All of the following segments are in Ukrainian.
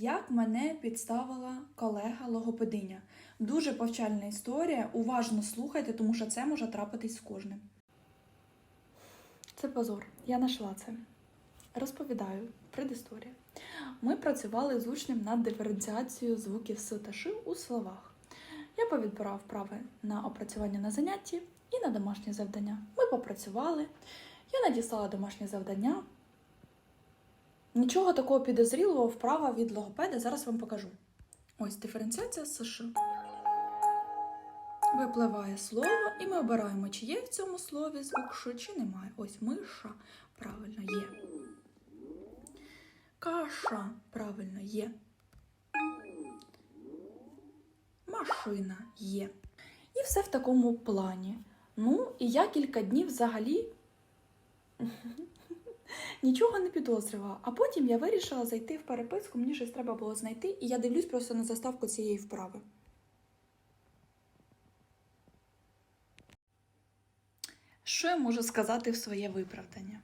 Як мене підставила колега логопединя. Дуже повчальна історія. Уважно слухайте, тому що це може трапитись з кожним. Це позор. Я знайшла це. Розповідаю предісторія. Ми працювали з учнем над диференціацією звуків С та Ш у словах. Я повідбирав вправи на опрацювання на занятті і на домашнє завдання. Ми попрацювали. Я надіслала домашнє завдання. Нічого такого підозрілого вправа від логопеда зараз вам покажу. Ось диференціація США. Випливає слово, і ми обираємо, чи є в цьому слові звук Ш, чи немає. Ось миша, правильно є. Каша, правильно є. Машина є. І все в такому плані. Ну, і я кілька днів взагалі нічого не підозрювала. А потім я вирішила зайти в переписку, мені щось треба було знайти, і я дивлюсь просто на заставку цієї вправи. Що я можу сказати в своє виправдання?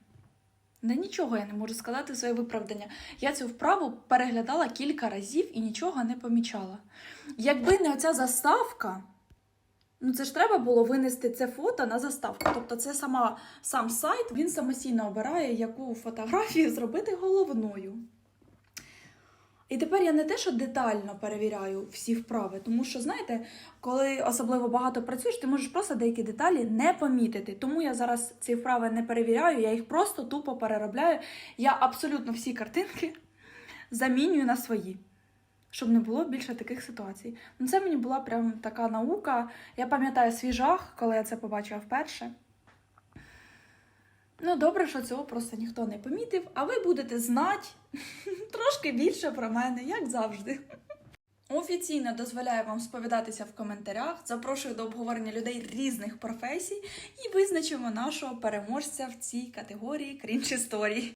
Да нічого я не можу сказати в своє виправдання. Я цю вправу переглядала кілька разів і нічого не помічала. Якби не оця заставка, ну це ж треба було винести це фото на заставку. Тобто це сама, сам сайт, він самостійно обирає, яку фотографію зробити головною. І тепер я не те, що детально перевіряю всі вправи, тому що, знаєте, коли особливо багато працюєш, ти можеш просто деякі деталі не помітити. Тому я зараз ці вправи не перевіряю, я їх просто тупо переробляю. Я абсолютно всі картинки замінюю на свої, щоб не було більше таких ситуацій. Ну, це мені була прям така наука. Я пам'ятаю свій жах, коли я це побачила вперше. Ну, добре, що цього просто ніхто не помітив, а ви будете знати трошки більше про мене, як завжди. Офіційно дозволяю вам сповідатися в коментарях, запрошую до обговорення людей різних професій і визначимо нашого переможця в цій категорії крінж історії.